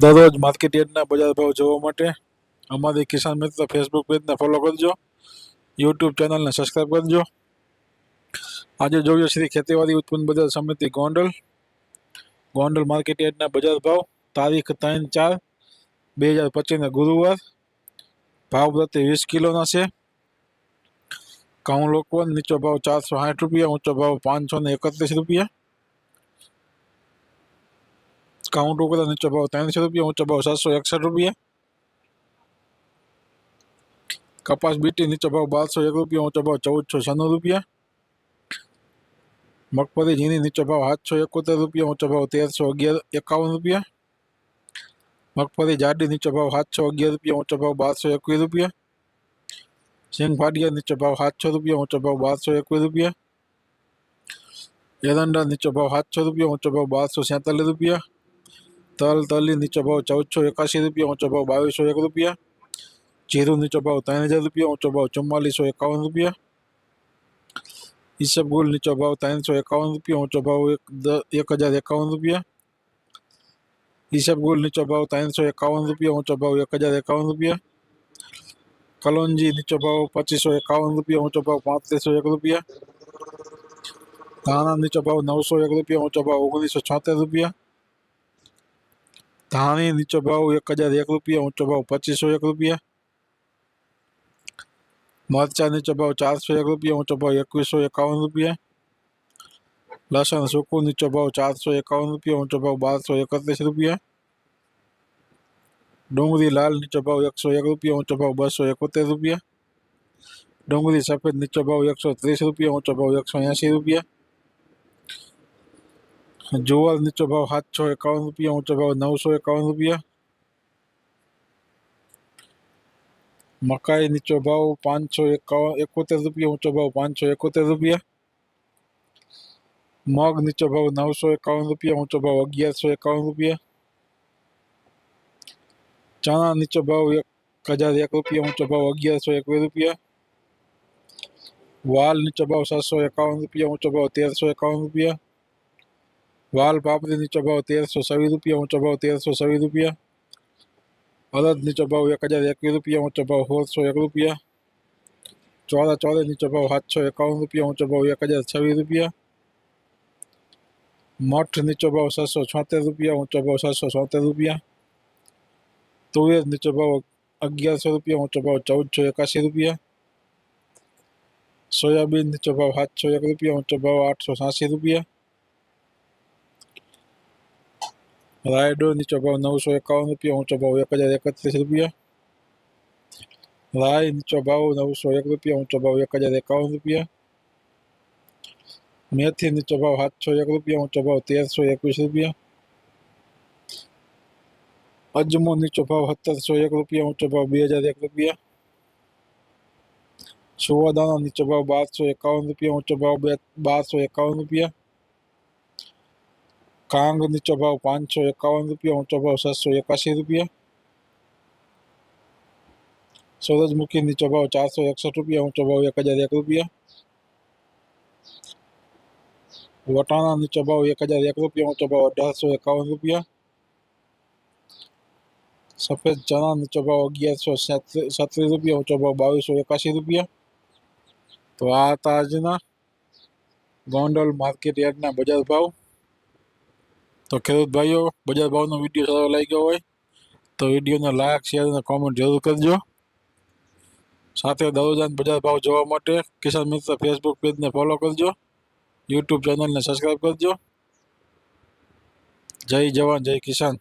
દરરોજ માર્કેટ યાર્ડના બજાર ભાવ જોવા માટે અમારી કિસાન મિત્ર ફેસબુક પેજને ફોલો કરજો યુટ્યુબ ચેનલને સબસ્ક્રાઈબ કરજો આજે જોઈએ શ્રી ખેતીવાડી ઉત્પન્ન બજાર સમિતિ ગોંડલ ગોંડલ માર્કેટ યાર્ડના બજાર ભાવ તારીખ ત્રણ ચાર બે હજાર પચીસને ગુરુવાર ભાવ પ્રતિ વીસ કિલોના છે ઘઉં લોકવન નીચો ભાવ ચારસો સાઠ રૂપિયા ઊંચો ભાવ પાંચસો ને એકત્રીસ રૂપિયા काउंट होकर तव्हांजो चॿो तेरहं सौ रुपया ऐं चॿो सत सौ इकसठ रुपये कपास बीटी ने चबाओ बारह सौ एक रुपया चबाओ चौदह सौ छानवे रुपया मगफली जीनी ने चबाओ आठ सौ इकोतेर रुपया चबाओ तेरह सौ अगियार एकावन रुपया मगफली जाडी ने चबाओ सात सौ अगियार रुपया चबाओ बारह सौ एक रुपया सिंह फाटिया ने चबाओ सात सौ रुपया चबाओ बारह सौ एक रुपया एरंडा ने चबाओ सात सौ रुपया चबाओ बारह सौ सैंतालीस रुपया તલ તલી નીચો ભાવ ચૌદસો એકાસી રૂપિયા ઊંચો ભાવ બાવીસો એક રૂપિયા જીરું નીચો ભાવ ત્રણ હજાર રૂપિયા ઊંચો ભાવ ચુમ્માલીસો એકાવન રૂપિયા ઈસબગુલ નીચો ભાવ ત્રણસો એકાવન રૂપિયા ઊંચો ભાવ એક દ- એક હજાર એકાવન રૂપિયા ઈસબગુલ નીચો ભાવ ત્રણસો એકાવન રૂપિયા ઊંચો ભાવ એક હજાર એકાવન રૂપિયા કલોંજી નીચો ભાવ પચીસો એકાવન રૂપિયા ઊંચો ભાવ પાંત્રીસો એક રૂપિયા ધાણા નીચો ભાવ નવસો એક રૂપિયા ઊંચો ભાવ ઓગણીસો છોતેર રૂપિયા ધાણી નીચો ભાવ એક હજાર એક રૂપિયા ઊંચો ભાવ પચીસો એક રૂપિયા મરચા નીચો ભાવ ચારસો એક રૂપિયા ઊંચો ભાવ એકવીસો એકાવન રૂપિયા લસણ સૂકું નીચો ભાવ ચારસો એકાવન રૂપિયા ઊંચો ભાવ બારસો એકત્રીસ રૂપિયા ડુંગળી લાલ નીચો ભાવ એકસો એક રૂપિયા ઊંચો ભાવ બસો એકોતેર રૂપિયા ડુંગળી સફેદ નીચો ભાવ એકસો ત્રીસ રૂપિયા ઊંચો ભાવ એકસો એંશી રૂપિયા જુવાર નીચો ભાવ સાતસો એકાવન રૂપિયા ઊંચો ભાવ નવસો એકાવન રૂપિયા મકાઈ નીચો ભાવ પાંચસો એકાવન એકોતેર રૂપિયા ઊંચો ભાવ પાંચસો એકોતેર રૂપિયા મગ નીચો ભાવ નવસો એકાવન રૂપિયા ઊંચો ભાવ અગિયારસો એકાવન રૂપિયા ચણા નીચો ભાવ એક હજાર એક રૂપિયા ઊંચો ભાવ અગિયારસો એકવીસ રૂપિયા વાલ નીચો ભાવ સાતસો એકાવન રૂપિયા ઊંચો ભાવ તેરસો એકાવન રૂપિયા વાલ પાપડી નીચો ભાવ તેરસો છવ્વીસ રૂપિયા ઊંચો ભાવ તેરસો છવ્વીસ રૂપિયા અડદ નીચો ભાવ એક હજાર એકવીસ રૂપિયા ઊંચો ભાવ સોળસો એક રૂપિયા ચોરા ચોરે નીચો ભાવ સાતસો એકાવન રૂપિયા ઊંચો ભાવ એક હજાર છવ્વીસ રૂપિયા મઠ નીચો ભાવ સાતસો છોતેર રૂપિયા ઊંચો ભાવ સાતસો છોતેર રૂપિયા તુવેર નીચો ભાવ અગિયારસો રૂપિયા ઊંચો ભાવ ચૌદસો એકાસી રૂપિયા સોયાબીન નીચો ભાવ સાતસો એક રૂપિયા ઊંચો ભાવ આઠસો છ્યાસી રૂપિયા રાયડો નીચો ભાવ નવસો એકાવન રૂપિયા ઊંચો ભાવ એક હજાર એકત્રીસ રૂપિયા રાય નીચો ભાવ નવસો એક રૂપિયા ઊંચો ભાવ એક હજાર એકાવન રૂપિયા મેથી નીચો ભાવ સાતસો એક રૂપિયા ઊંચો ભાવ તેરસો એકવીસ રૂપિયા અજમો નીચો ભાવ સત્તરસો એક રૂપિયા ઊંચો ભાવ બે હજાર એક રૂપિયા સુવાદાણા નીચો ભાવ બારસો એકાવન રૂપિયા ઊંચો ભાવ બે બારસો એકાવન રૂપિયા કાંગ નીચો ભાવ પાંચસો એકાવન રૂપિયા ઊંચો ભાવ સાતસો એકાસી રૂપિયા સૂરજમુખી નીચો ભાવ ચારસો એકસઠ રૂપિયા ઊંચો ભાવ એક હજાર એક રૂપિયા વટાણા નીચો ભાવ એક હજાર એક રૂપિયા ઊંચો ભાવ અઢારસો એકાવન રૂપિયા સફેદ ચણા નીચો ભાવ અગિયારસો સત્રીસ રૂપિયા ઊંચો ભાવ બાવીસો એકાસી રૂપિયા તો આ હતા આજના ગોંડલ માર્કેટ યાર્ડના બજાર ભાવ તો ખેડૂત ભાઈઓ, બજાર ભાવનો વીડિયો સારો લાગ્યો હોય, તો વિડીયોને લાઈક શેર અને કોમેન્ટ જરૂર કરજો. સાથે દરરોજાને બજાર ભાવ જોવા માટે કિસાન મિત્ર ફેસબુક પેજને ફોલો કરજો. યુટ્યુબ ચેનલને સબસ્ક્રાઈબ કરજો. જય જવાન, જય કિસાન.